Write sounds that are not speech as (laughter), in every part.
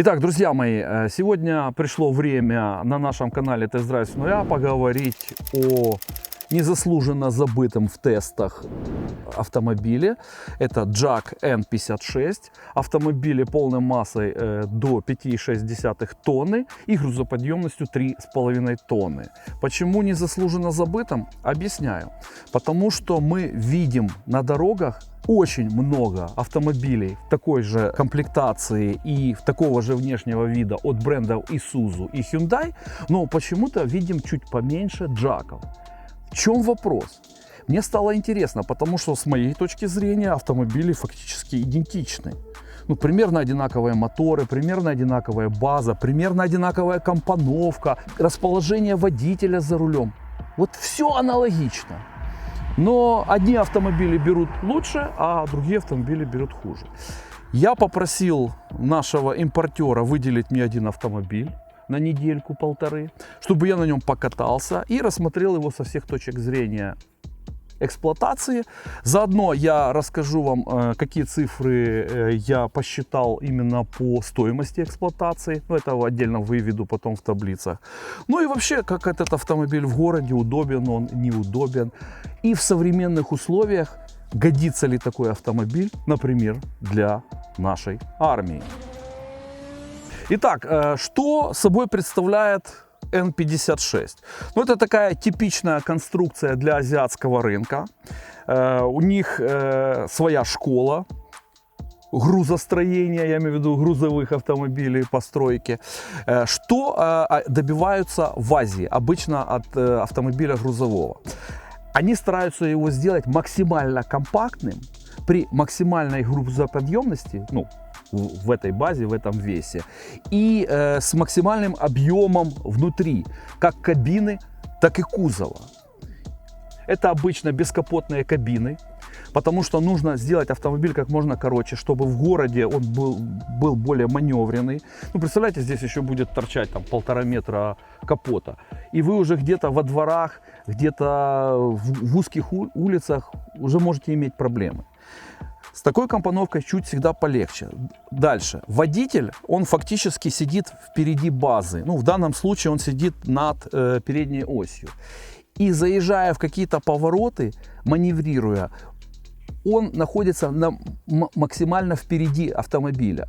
Итак, друзья мои, э, сегодня пришло время на нашем канале Тест-драйв с нуля поговорить о незаслуженно забытом в тестах автомобиле. Это Jack N56. Автомобили полной массой э, до 5,6 тонны и грузоподъемностью 3,5 тонны. Почему незаслуженно забытым? Объясняю. Потому что мы видим на дорогах очень много автомобилей такой же комплектации и такого же внешнего вида от брендов Isuzu и Hyundai, но почему-то видим чуть поменьше джаков. В чем вопрос? Мне стало интересно, потому что с моей точки зрения автомобили фактически идентичны. Ну, примерно одинаковые моторы, примерно одинаковая база, примерно одинаковая компоновка, расположение водителя за рулем. Вот все аналогично. Но одни автомобили берут лучше, а другие автомобили берут хуже. Я попросил нашего импортера выделить мне один автомобиль на недельку-полторы, чтобы я на нем покатался и рассмотрел его со всех точек зрения эксплуатации. Заодно я расскажу вам, э, какие цифры э, я посчитал именно по стоимости эксплуатации. Ну, это отдельно выведу потом в таблицах. Ну и вообще, как этот автомобиль в городе, удобен он, неудобен. И в современных условиях годится ли такой автомобиль, например, для нашей армии. Итак, э, что собой представляет N56? Ну, это такая типичная конструкция для азиатского рынка. Э, у них э, своя школа грузостроения, я имею в виду грузовых автомобилей, постройки. Что добиваются в Азии, обычно от автомобиля грузового? Они стараются его сделать максимально компактным, при максимальной грузоподъемности, ну, в этой базе, в этом весе. И э, с максимальным объемом внутри, как кабины, так и кузова. Это обычно бескапотные кабины, потому что нужно сделать автомобиль как можно короче, чтобы в городе он был, был более маневренный. Ну, представляете, здесь еще будет торчать там полтора метра капота. И вы уже где-то во дворах, где-то в, в узких улицах уже можете иметь проблемы. С такой компоновкой чуть всегда полегче. Дальше. Водитель, он фактически сидит впереди базы. Ну, в данном случае он сидит над э, передней осью. И заезжая в какие-то повороты, маневрируя, он находится на, максимально впереди автомобиля.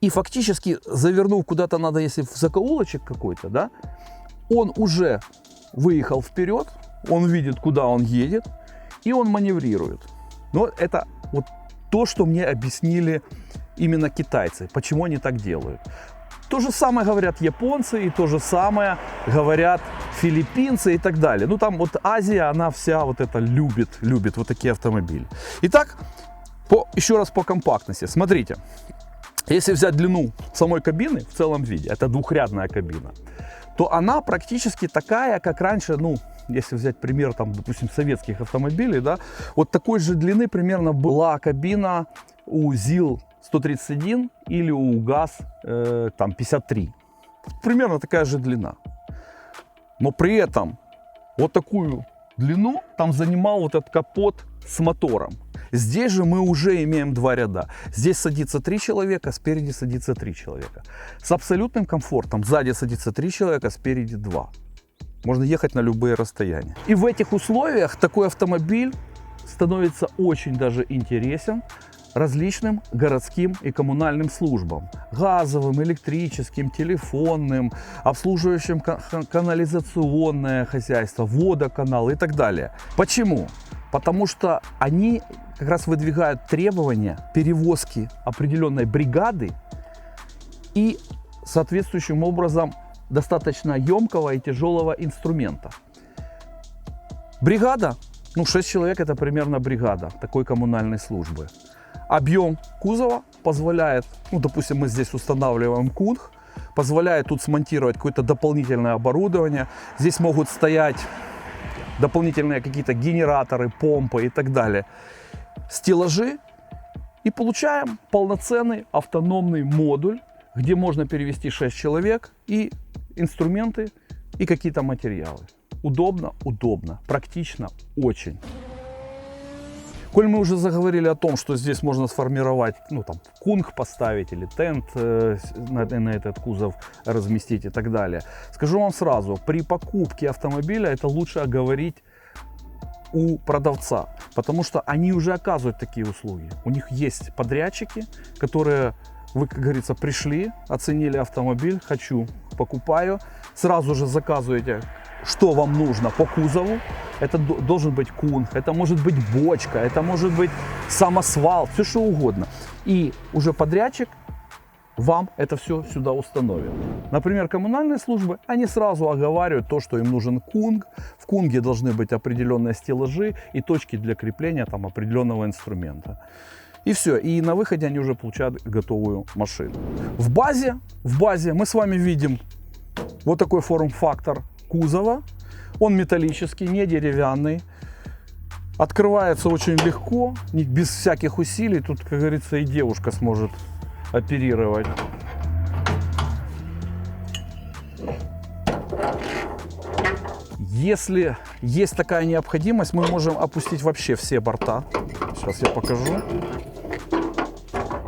И фактически, завернув куда-то надо, если в закоулочек какой-то, да, он уже выехал вперед, он видит, куда он едет, и он маневрирует. Но это вот то, что мне объяснили именно китайцы, почему они так делают. То же самое говорят японцы, и то же самое говорят филиппинцы и так далее. Ну там вот Азия, она вся вот это любит, любит вот такие автомобили. Итак, по, еще раз по компактности. Смотрите, если взять длину самой кабины в целом виде, это двухрядная кабина, то она практически такая, как раньше, ну, если взять пример, там, допустим, советских автомобилей, да, вот такой же длины примерно была кабина у ЗИЛ-131 или у ГАЗ э, там, 53. Примерно такая же длина. Но при этом вот такую длину там занимал вот этот капот с мотором. Здесь же мы уже имеем два ряда. Здесь садится три человека, спереди садится три человека. С абсолютным комфортом сзади садится три человека, спереди два. Можно ехать на любые расстояния. И в этих условиях такой автомобиль становится очень даже интересен различным городским и коммунальным службам. Газовым, электрическим, телефонным, обслуживающим канализационное хозяйство, водоканал и так далее. Почему? Потому что они как раз выдвигают требования перевозки определенной бригады и соответствующим образом достаточно емкого и тяжелого инструмента. Бригада, ну 6 человек это примерно бригада такой коммунальной службы. Объем кузова позволяет, ну допустим мы здесь устанавливаем кунг, позволяет тут смонтировать какое-то дополнительное оборудование. Здесь могут стоять дополнительные какие-то генераторы, помпы и так далее. Стеллажи. И получаем полноценный автономный модуль, где можно перевести 6 человек и инструменты и какие-то материалы. Удобно? Удобно. Практично? Очень. Коль мы уже заговорили о том, что здесь можно сформировать, ну там, кунг поставить или тент э, на, на этот кузов разместить и так далее. Скажу вам сразу, при покупке автомобиля это лучше оговорить у продавца, потому что они уже оказывают такие услуги. У них есть подрядчики, которые, вы, как говорится, пришли, оценили автомобиль, хочу, покупаю, сразу же заказываете, что вам нужно по кузову. Это до- должен быть кунг, это может быть бочка, это может быть самосвал, все что угодно. И уже подрядчик вам это все сюда установят. Например, коммунальные службы, они сразу оговаривают то, что им нужен кунг. В кунге должны быть определенные стеллажи и точки для крепления там, определенного инструмента. И все. И на выходе они уже получают готовую машину. В базе, в базе мы с вами видим вот такой форм-фактор кузова. Он металлический, не деревянный. Открывается очень легко, без всяких усилий. Тут, как говорится, и девушка сможет оперировать. Если есть такая необходимость, мы можем опустить вообще все борта. Сейчас я покажу.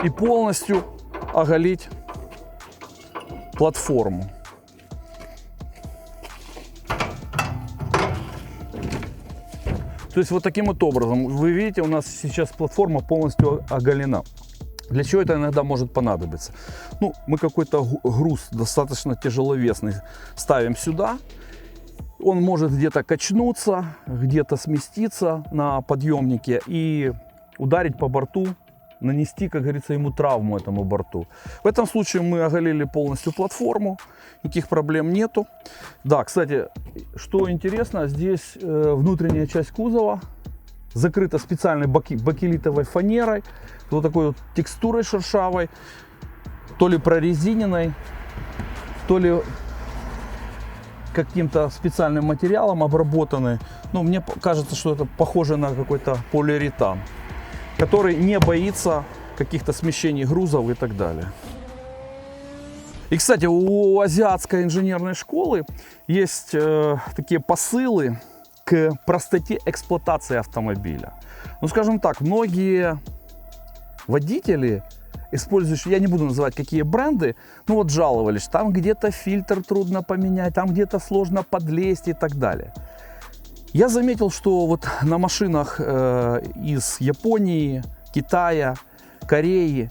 И полностью оголить платформу. То есть вот таким вот образом, вы видите, у нас сейчас платформа полностью оголена. Для чего это иногда может понадобиться? Ну, мы какой-то груз достаточно тяжеловесный ставим сюда. Он может где-то качнуться, где-то сместиться на подъемнике и ударить по борту, нанести, как говорится, ему травму этому борту. В этом случае мы оголили полностью платформу, никаких проблем нету. Да, кстати, что интересно, здесь э, внутренняя часть кузова закрыта специальной баки- бакелитовой фанерой, вот такой вот текстурой шершавой, то ли прорезиненной, то ли каким-то специальным материалом обработанной. Ну, мне кажется, что это похоже на какой-то полиуретан, который не боится каких-то смещений грузов и так далее. И, кстати, у азиатской инженерной школы есть э, такие посылы к простоте эксплуатации автомобиля. Ну, скажем так, многие водители, использующие, я не буду называть какие бренды, ну вот жаловались, там где-то фильтр трудно поменять, там где-то сложно подлезть и так далее. Я заметил, что вот на машинах э, из Японии, Китая, Кореи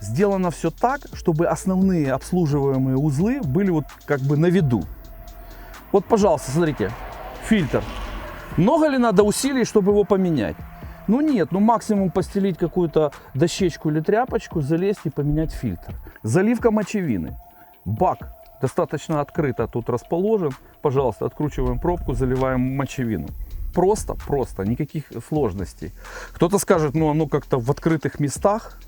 сделано все так, чтобы основные обслуживаемые узлы были вот как бы на виду. Вот, пожалуйста, смотрите, фильтр. Много ли надо усилий, чтобы его поменять? Ну нет, ну максимум постелить какую-то дощечку или тряпочку, залезть и поменять фильтр. Заливка мочевины. Бак достаточно открыто тут расположен. Пожалуйста, откручиваем пробку, заливаем мочевину. Просто, просто, никаких сложностей. Кто-то скажет, ну оно как-то в открытых местах.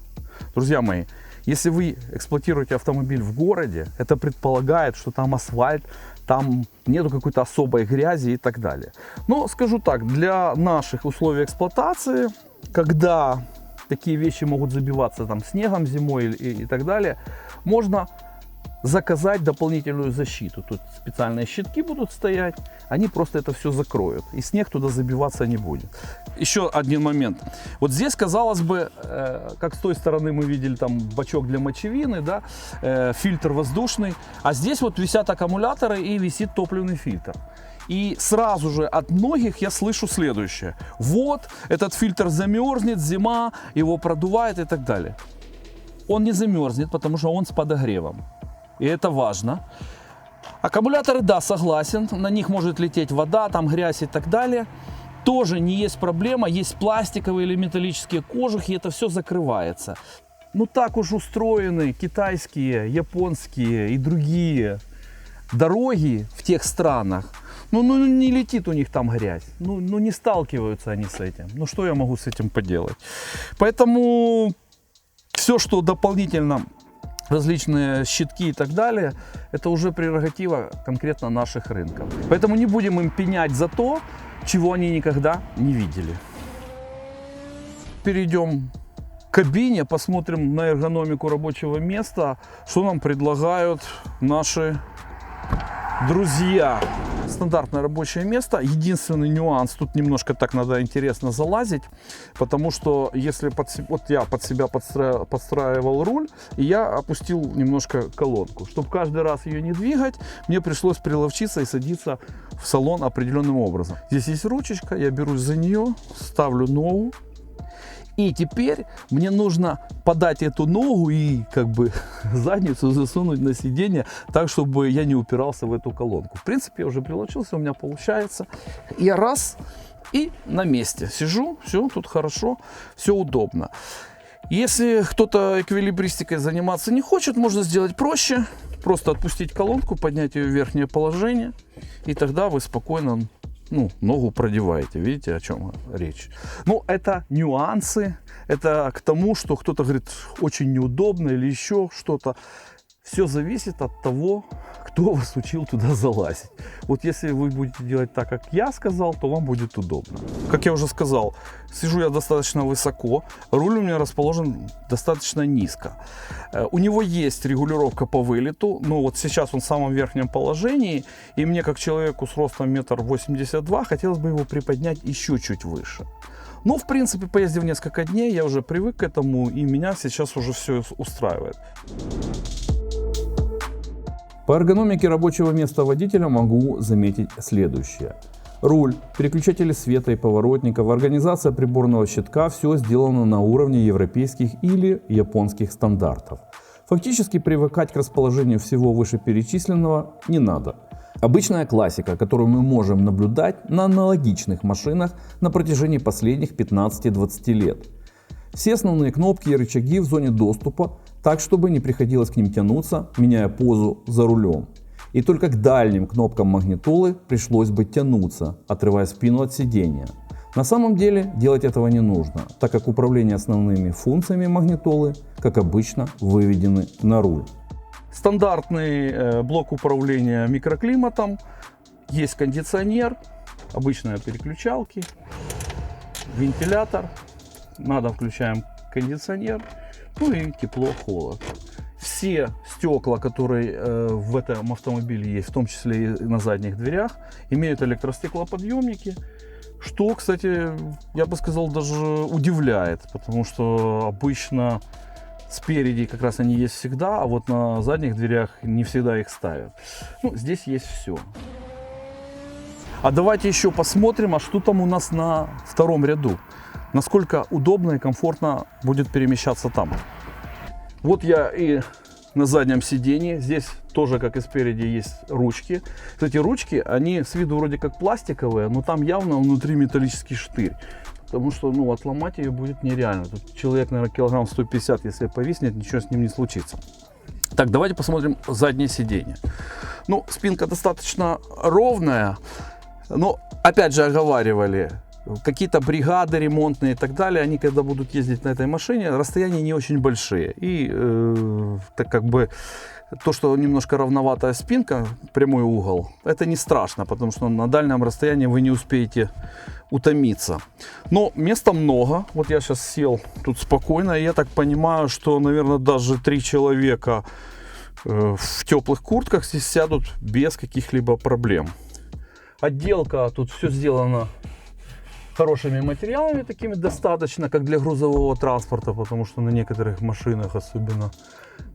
Друзья мои, если вы эксплуатируете автомобиль в городе, это предполагает, что там асфальт, там нету какой-то особой грязи и так далее. Но скажу так, для наших условий эксплуатации, когда такие вещи могут забиваться там снегом зимой и, и- так далее, можно заказать дополнительную защиту. Тут специальные щитки будут стоять, они просто это все закроют, и снег туда забиваться не будет. Еще один момент. Вот здесь, казалось бы, э, как с той стороны мы видели там бачок для мочевины, да, э, фильтр воздушный, а здесь вот висят аккумуляторы и висит топливный фильтр. И сразу же от многих я слышу следующее. Вот, этот фильтр замерзнет, зима, его продувает и так далее. Он не замерзнет, потому что он с подогревом. И это важно. Аккумуляторы, да, согласен, на них может лететь вода, там грязь и так далее. Тоже не есть проблема, есть пластиковые или металлические кожухи, это все закрывается. Ну так уж устроены китайские, японские и другие дороги в тех странах. Ну, ну не летит у них там грязь, ну, ну не сталкиваются они с этим. Ну что я могу с этим поделать? Поэтому все, что дополнительно различные щитки и так далее, это уже прерогатива конкретно наших рынков. Поэтому не будем им пенять за то, чего они никогда не видели. Перейдем к кабине, посмотрим на эргономику рабочего места, что нам предлагают наши Друзья, стандартное рабочее место. Единственный нюанс, тут немножко так надо интересно залазить, потому что если под, вот я под себя подстра- подстраивал руль, и я опустил немножко колонку. Чтобы каждый раз ее не двигать, мне пришлось приловчиться и садиться в салон определенным образом. Здесь есть ручечка, я берусь за нее, ставлю ногу, и теперь мне нужно подать эту ногу и как бы (laughs) задницу засунуть на сиденье так, чтобы я не упирался в эту колонку. В принципе, я уже прилучился, у меня получается. Я раз и на месте сижу, все тут хорошо, все удобно. Если кто-то эквилибристикой заниматься не хочет, можно сделать проще. Просто отпустить колонку, поднять ее в верхнее положение, и тогда вы спокойно ну, ногу продеваете. Видите, о чем речь? Ну, это нюансы. Это к тому, что кто-то говорит, очень неудобно или еще что-то. Все зависит от того, кто вас учил туда залазить. Вот если вы будете делать так, как я сказал, то вам будет удобно. Как я уже сказал, сижу я достаточно высоко, руль у меня расположен достаточно низко. Э, У него есть регулировка по вылету, но вот сейчас он в самом верхнем положении, и мне как человеку с ростом метр восемьдесят два хотелось бы его приподнять еще чуть выше. Но, в принципе, поездив несколько дней, я уже привык к этому, и меня сейчас уже все устраивает. По эргономике рабочего места водителя могу заметить следующее. Руль, переключатели света и поворотников, организация приборного щитка – все сделано на уровне европейских или японских стандартов. Фактически привыкать к расположению всего вышеперечисленного не надо. Обычная классика, которую мы можем наблюдать на аналогичных машинах на протяжении последних 15-20 лет. Все основные кнопки и рычаги в зоне доступа, так чтобы не приходилось к ним тянуться, меняя позу за рулем. И только к дальним кнопкам магнитолы пришлось бы тянуться, отрывая спину от сидения. На самом деле делать этого не нужно, так как управление основными функциями магнитолы, как обычно, выведены на руль. Стандартный э, блок управления микроклиматом, есть кондиционер, обычные переключалки, вентилятор, надо включаем кондиционер, ну и тепло-холод. Все стекла, которые э, в этом автомобиле есть, в том числе и на задних дверях, имеют электростеклоподъемники, что, кстати, я бы сказал, даже удивляет, потому что обычно спереди как раз они есть всегда, а вот на задних дверях не всегда их ставят. Ну, здесь есть все. А давайте еще посмотрим, а что там у нас на втором ряду. Насколько удобно и комфортно будет перемещаться там. Вот я и на заднем сидении. Здесь тоже, как и спереди, есть ручки. Кстати, ручки, они с виду вроде как пластиковые, но там явно внутри металлический штырь. Потому что, ну, отломать ее будет нереально. Тут человек, наверное, килограмм 150, если повиснет, ничего с ним не случится. Так, давайте посмотрим заднее сиденье. Ну, спинка достаточно ровная, но, опять же, оговаривали, какие-то бригады ремонтные и так далее, они когда будут ездить на этой машине, расстояния не очень большие. И э, так как бы то, что немножко равноватая спинка, прямой угол, это не страшно, потому что на дальнем расстоянии вы не успеете утомиться. Но места много. Вот я сейчас сел тут спокойно, и я так понимаю, что, наверное, даже три человека э, в теплых куртках здесь сядут без каких-либо проблем. Отделка, тут все сделано хорошими материалами, такими достаточно, как для грузового транспорта, потому что на некоторых машинах, особенно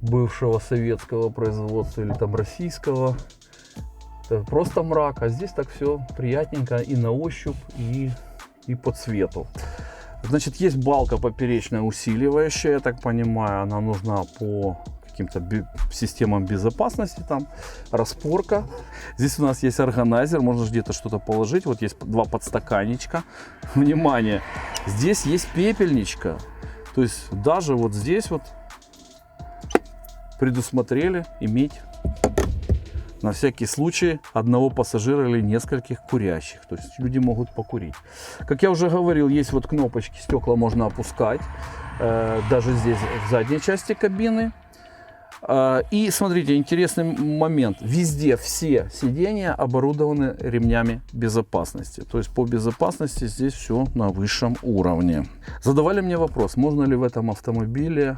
бывшего советского производства или там российского, это просто мрак, а здесь так все приятненько и на ощупь, и, и по цвету. Значит, есть балка поперечная усиливающая, я так понимаю, она нужна по каким-то системам безопасности, там распорка. Здесь у нас есть органайзер, можно где-то что-то положить. Вот есть два подстаканничка. (laughs) Внимание, здесь есть пепельничка. То есть даже вот здесь вот предусмотрели иметь на всякий случай одного пассажира или нескольких курящих. То есть люди могут покурить. Как я уже говорил, есть вот кнопочки, стекла можно опускать. э, даже здесь в задней части кабины. Э, И смотрите, интересный момент. Везде все сиденья оборудованы ремнями безопасности. То есть по безопасности здесь все на высшем уровне. Задавали мне вопрос, можно ли в этом автомобиле,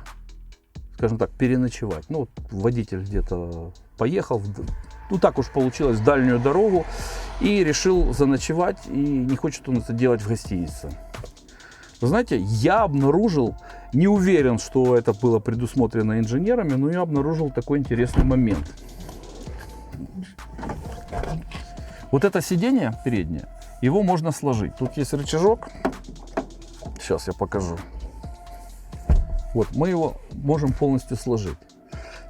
скажем так, переночевать. Ну, вот водитель где-то поехал ну так уж получилось, в дальнюю дорогу и решил заночевать и не хочет он это делать в гостинице. Вы знаете, я обнаружил, не уверен, что это было предусмотрено инженерами, но я обнаружил такой интересный момент. Вот это сиденье переднее, его можно сложить. Тут есть рычажок. Сейчас я покажу. Вот, мы его можем полностью сложить.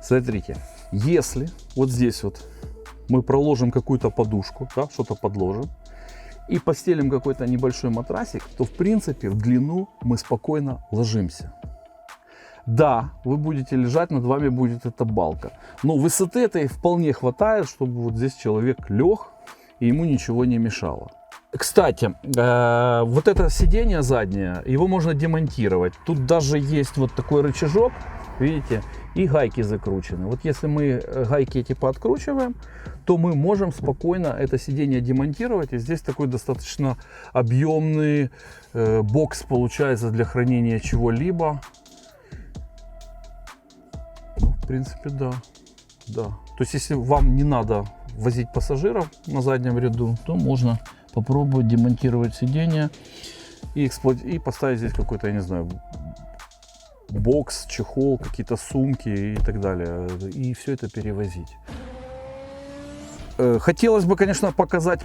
Смотрите, если вот здесь вот мы проложим какую-то подушку, да, что-то подложим, и постелим какой-то небольшой матрасик, то в принципе в длину мы спокойно ложимся. Да, вы будете лежать, над вами будет эта балка. Но высоты этой вполне хватает, чтобы вот здесь человек лег, и ему ничего не мешало. Кстати, э, вот это сиденье заднее, его можно демонтировать. Тут даже есть вот такой рычажок, видите, и гайки закручены. Вот если мы э, гайки эти пооткручиваем, то мы можем спокойно это сиденье демонтировать. И здесь такой достаточно объемный э, бокс получается для хранения чего-либо. Ну, в принципе, да. Да. То есть, если вам не надо возить пассажиров на заднем ряду, то можно попробовать демонтировать сиденье и, эксплуат... и поставить здесь какой-то, я не знаю, бокс, чехол, какие-то сумки и так далее. И все это перевозить. Э, Хотелось бы, конечно, показать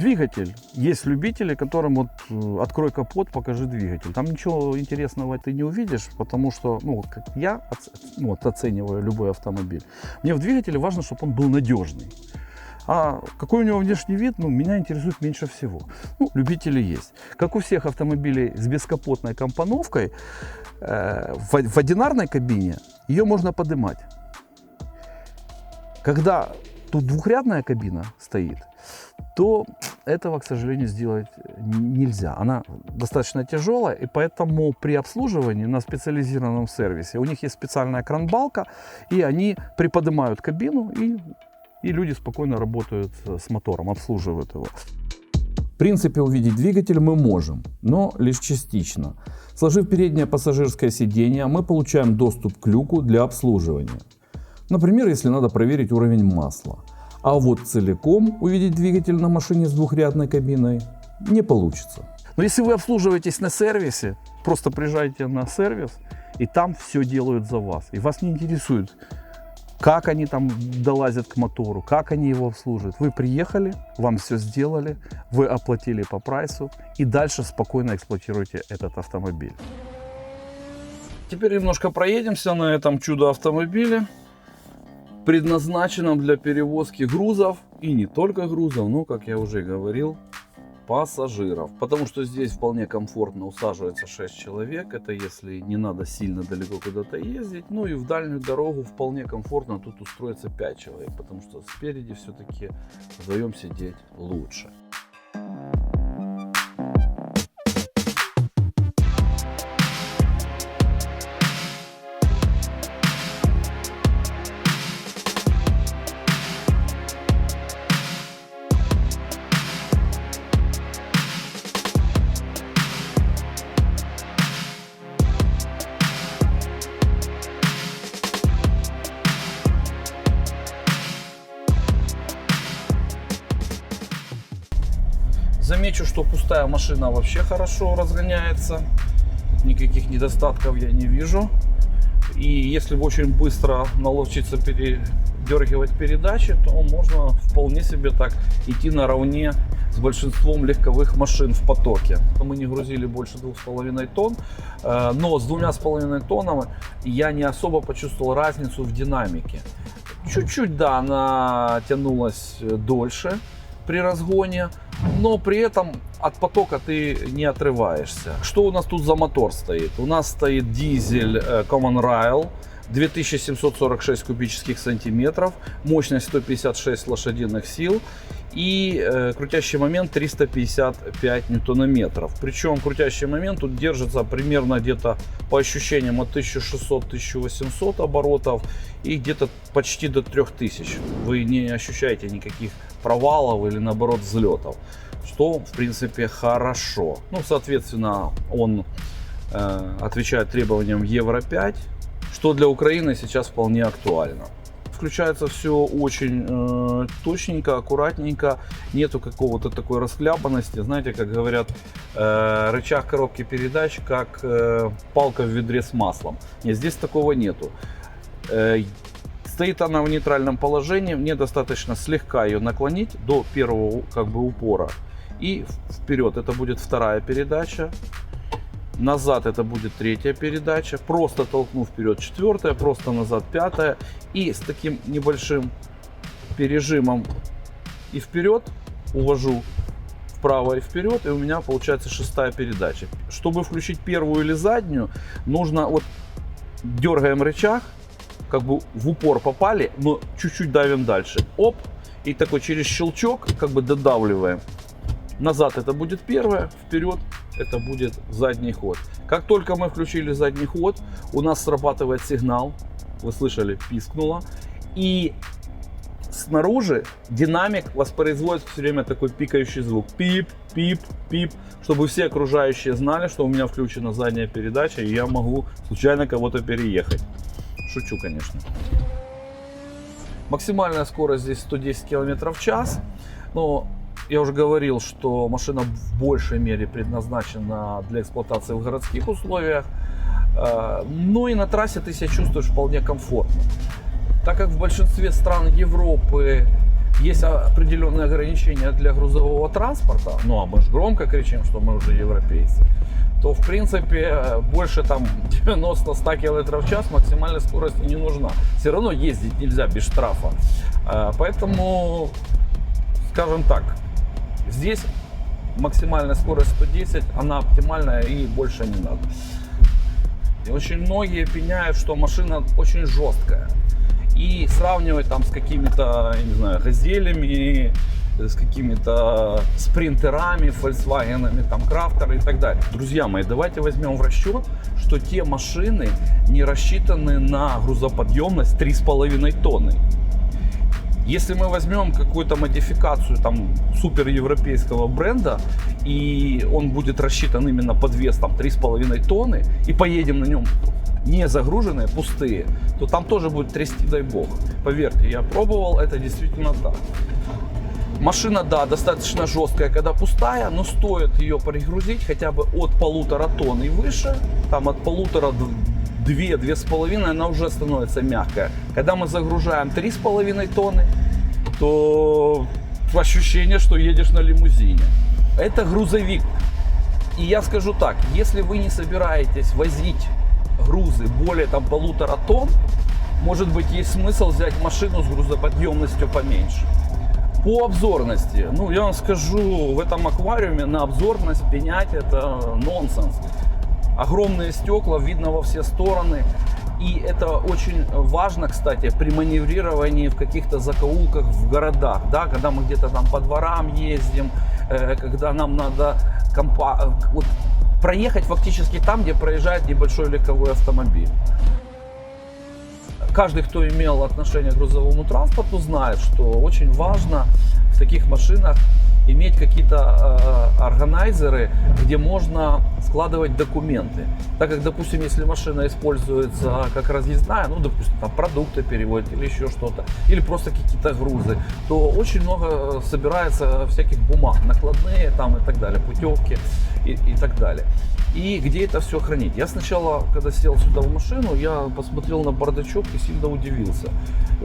двигатель. Есть любители, которым вот э, открой капот, покажи двигатель. Там ничего интересного ты не увидишь, потому что, ну, как я ну, вот оцениваю любой автомобиль. Мне в двигателе важно, чтобы он был надежный. А какой у него внешний вид, ну, меня интересует меньше всего. Ну, любители есть. Как у всех автомобилей с бескапотной компоновкой, э, в, одинарной кабине ее можно поднимать. Когда тут двухрядная кабина стоит, то этого, к сожалению, сделать нельзя. Она достаточно тяжелая, и поэтому при обслуживании на специализированном сервисе у них есть специальная кранбалка, и они приподнимают кабину, и, и люди спокойно работают с мотором, обслуживают его. В принципе, увидеть двигатель мы можем, но лишь частично. Сложив переднее пассажирское сиденье, мы получаем доступ к люку для обслуживания. Например, если надо проверить уровень масла. А вот целиком увидеть двигатель на машине с двухрядной кабиной не получится. Но если вы обслуживаетесь на сервисе, просто приезжайте на сервис, и там все делают за вас. И вас не интересует, как они там долазят к мотору, как они его обслуживают. Вы приехали, вам все сделали, вы оплатили по прайсу и дальше спокойно эксплуатируете этот автомобиль. Теперь немножко проедемся на этом чудо-автомобиле, предназначенном для перевозки грузов и не только грузов, но, как я уже говорил, пассажиров. Потому что здесь вполне комфортно усаживается 6 человек. Это если не надо сильно далеко куда-то ездить. Ну и в дальнюю дорогу вполне комфортно тут устроиться 5 человек. Потому что спереди все-таки вдвоем сидеть лучше. Пустая машина вообще хорошо разгоняется. Никаких недостатков я не вижу. И если очень быстро наловчиться передергивать передачи, то можно вполне себе так идти наравне с большинством легковых машин в потоке. Мы не грузили больше двух с половиной тонн, э, но с двумя с половиной тоннами я не особо почувствовал разницу в динамике. Чуть-чуть, да, она тянулась э, дольше при разгоне, но при этом от потока ты не отрываешься. Что у нас тут за мотор стоит? У нас стоит дизель э, Common Rail 2746 кубических сантиметров, мощность 156 лошадиных сил и э, крутящий момент 355 ньютонометров. Причем крутящий момент тут держится примерно где-то по ощущениям от 1600-1800 оборотов и где-то почти до 3000. Вы не ощущаете никаких провалов или наоборот взлетов, что в принципе хорошо. Ну, соответственно, он э, отвечает требованиям Евро 5, что для Украины сейчас вполне актуально. включается все очень э, точненько, аккуратненько, нету какого-то такой расхлябанности, знаете, как говорят, э, рычаг коробки передач, как э, палка в ведре с маслом. Нет, здесь такого нету. Стоит она в нейтральном положении, мне достаточно слегка ее наклонить до первого как бы упора и вперед. Это будет вторая передача, назад это будет третья передача, просто толкну вперед четвертая, просто назад пятая и с таким небольшим пережимом и вперед увожу вправо и вперед, и у меня получается шестая передача. Чтобы включить первую или заднюю, нужно вот дергаем рычаг, как бы в упор попали, но чуть-чуть давим дальше. Оп, и такой через щелчок как бы додавливаем. Назад это будет первое, вперед это будет задний ход. Как только мы включили задний ход, у нас срабатывает сигнал, вы слышали, пискнуло, и снаружи динамик воспроизводит все время такой пикающий звук. Пип, пип, пип, чтобы все окружающие знали, что у меня включена задняя передача, и я могу случайно кого-то переехать. Шучу, конечно. Максимальная скорость здесь 110 км в час. Но я уже говорил, что машина в большей мере предназначена для эксплуатации в городских условиях. Э, Но и на трассе ты себя чувствуешь вполне комфортно. Так как в большинстве стран Европы есть определенные ограничения для грузового транспорта, ну а мы же громко кричим, что мы уже европейцы, то в принципе больше там 90-100 км в час максимальной скорости не нужна. Все равно ездить нельзя без штрафа. Э, Поэтому, скажем так, здесь максимальная скорость 110, она оптимальная и больше не надо. И очень многие пеняют, что машина очень жесткая. И сравнивать там с какими-то, не знаю, газелями, с какими-то спринтерами, фольксвагенами, там, крафтеры и так далее. Друзья мои, давайте возьмем в расчет, что те машины не рассчитаны на грузоподъемность 3,5 тонны. Если мы возьмем какую-то модификацию там супер европейского бренда, и он будет рассчитан именно под вес там 3,5 тонны, и поедем на нем не загруженные, пустые, то там тоже будет трясти, дай бог. Поверьте, я пробовал, это действительно так. Машина, да, достаточно жесткая, когда пустая, но стоит ее перегрузить хотя бы от полутора тонн и выше, там от полутора две, две с половиной, она уже становится мягкая. Когда мы загружаем три с половиной тонны, то ощущение, что едешь на лимузине. Это грузовик. И я скажу так, если вы не собираетесь возить грузы более там полутора тонн, может быть есть смысл взять машину с грузоподъемностью поменьше. По обзорности, ну я вам скажу, в этом аквариуме на обзорность пенять это нонсенс. Огромные стекла, видно во все стороны. И это очень важно, кстати, при маневрировании в каких-то закоулках в городах, да, когда мы где-то там по дворам ездим, э, когда нам надо компа- вот, проехать фактически там, где проезжает небольшой легковой автомобиль. Каждый, кто имел отношение к грузовому транспорту, знает, что очень важно в таких машинах иметь какие-то э, органайзеры, где можно складывать документы. Так как, допустим, если машина используется как разъездная, ну, допустим, там продукты переводят или еще что-то, или просто какие-то грузы, то очень много собирается всяких бумаг, накладные там и так далее, путевки и, и так далее. И где это все хранить? Я сначала, когда сел сюда в машину, я посмотрел на бардачок и сильно удивился.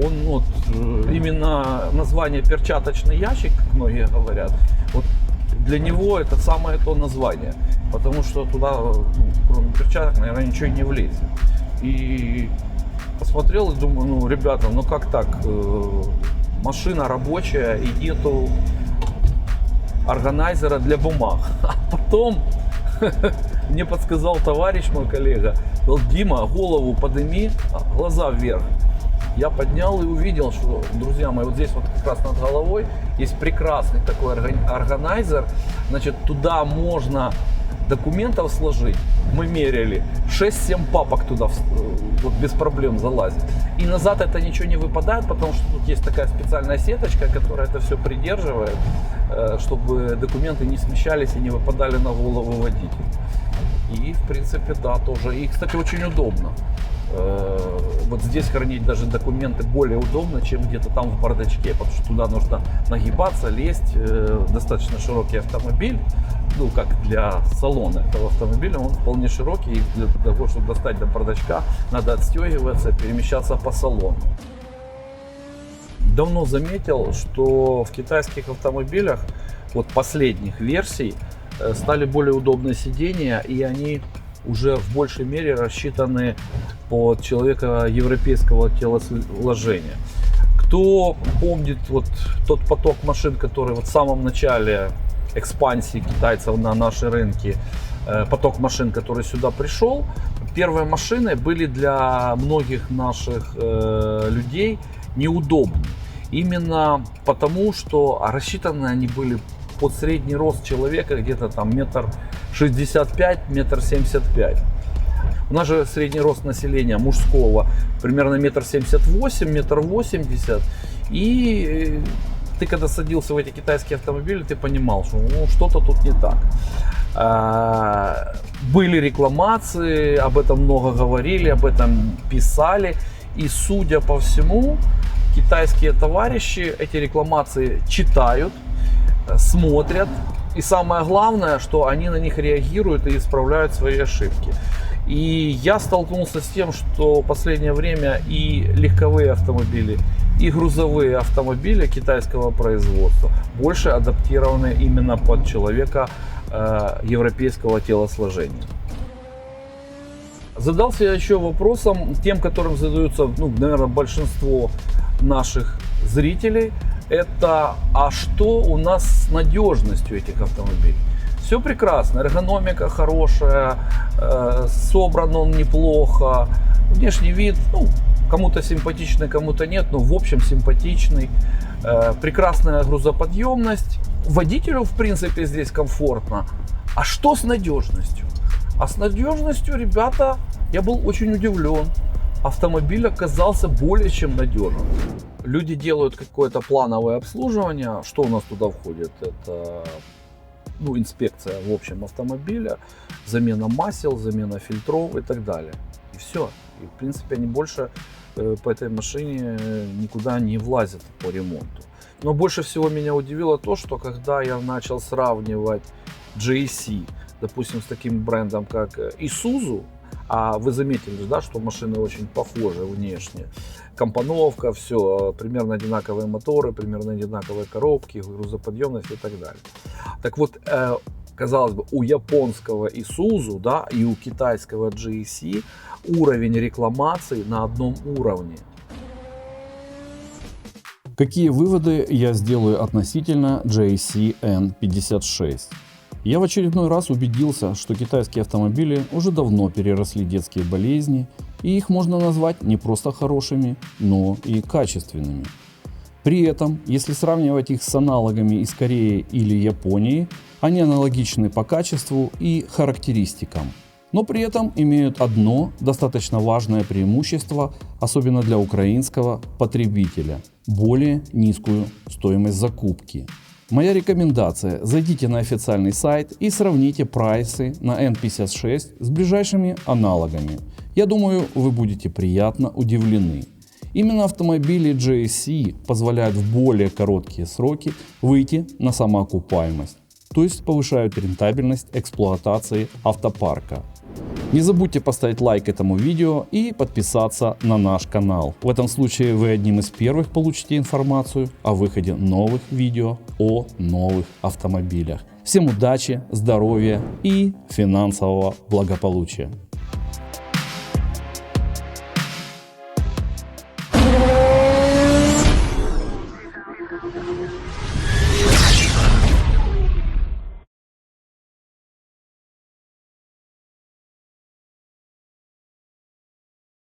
Он вот э, именно название перчаточный ящик, как многие говорят, вот для него это самое то название. Потому что туда, ну, кроме перчаток, наверное, ничего не влезет. И посмотрел и думаю, ну, ребята, ну как так? Э, Машина рабочая и нету органайзера для бумаг. (laughs) А потом (laughs) мне подсказал товарищ мой коллега, сказал, Дима, голову подними, а глаза вверх. Я поднял и увидел, что, друзья мои, вот здесь вот как раз над головой есть прекрасный такой орган- органайзер. Значит, туда можно документов сложить. Мы меряли. 6-7 папок туда э, вот без проблем залазит. И назад это ничего не выпадает, потому что тут есть такая специальная сеточка, которая это все придерживает, э, чтобы документы не смещались и не выпадали на голову водителя. И, в принципе, да, тоже. И, кстати, очень удобно. Вот здесь хранить даже документы более удобно, чем где-то там в бардачке, потому что туда нужно нагибаться, лезть. Э, достаточно широкий автомобиль, ну как для салона этого автомобиля, он вполне широкий. И для того, чтобы достать до бардачка, надо отстегиваться, перемещаться по салону. Давно заметил, что в китайских автомобилях, вот последних версий, э, стали более удобные сиденья, и они уже в большей мере рассчитаны под человека европейского телосложения. Кто помнит вот тот поток машин, который вот в самом начале экспансии китайцев на наши рынки, э, поток машин, который сюда пришел, первые машины были для многих наших э, людей неудобны. Именно потому, что рассчитаны они были под средний рост человека, где-то там метр шестьдесят пять, метр семьдесят пять. У нас же средний рост населения мужского примерно метр семьдесят восемь, метр восемьдесят. И ты когда садился в эти китайские автомобили, ты понимал, что ну, что-то тут не так. А, были рекламации, об этом много говорили, об этом писали. И судя по всему, китайские товарищи эти рекламации читают, смотрят. И самое главное, что они на них реагируют и исправляют свои ошибки. И я столкнулся с тем, что в последнее время и легковые автомобили, и грузовые автомобили китайского производства больше адаптированы именно под человека э, европейского телосложения. Задался я еще вопросом, тем, которым задаются, ну, наверное, большинство наших зрителей, это а что у нас с надежностью этих автомобилей? Все прекрасно, эргономика хорошая, э, собран он неплохо, внешний вид, ну, кому-то симпатичный, кому-то нет, но в общем симпатичный, э, прекрасная грузоподъемность, водителю в принципе здесь комфортно. А что с надежностью? А с надежностью, ребята, я был очень удивлен. Автомобиль оказался более чем надежным. Люди делают какое-то плановое обслуживание. Что у нас туда входит? Это ну, инспекция в общем автомобиля, замена масел, замена фильтров и так далее. И все. И, в принципе, они больше э, по этой машине никуда не влазят по ремонту. Но больше всего меня удивило то, что когда я начал сравнивать GAC, допустим, с таким брендом, как Isuzu, а вы заметили, да, что машины очень похожи внешне. Компоновка, все, примерно одинаковые моторы, примерно одинаковые коробки, грузоподъемность и так далее. Так вот, э, казалось бы, у японского Isuzu, да, и у китайского GAC уровень рекламации на одном уровне. Какие выводы я сделаю относительно JC N56? Я в очередной раз убедился, что китайские автомобили уже давно переросли детские болезни, и их можно назвать не просто хорошими, но и качественными. При этом, если сравнивать их с аналогами из Кореи или Японии, они аналогичны по качеству и характеристикам. Но при этом имеют одно достаточно важное преимущество, особенно для украинского потребителя – более низкую стоимость закупки. Моя рекомендация – зайдите на официальный сайт и сравните прайсы на N56 с ближайшими аналогами. Я думаю, вы будете приятно удивлены. Именно автомобили GSC позволяют в более короткие сроки выйти на самоокупаемость, то есть повышают рентабельность эксплуатации автопарка. Не забудьте поставить лайк этому видео и подписаться на наш канал. В этом случае вы одним из первых получите информацию о выходе новых видео о новых автомобилях. Всем удачи, здоровья и финансового благополучия.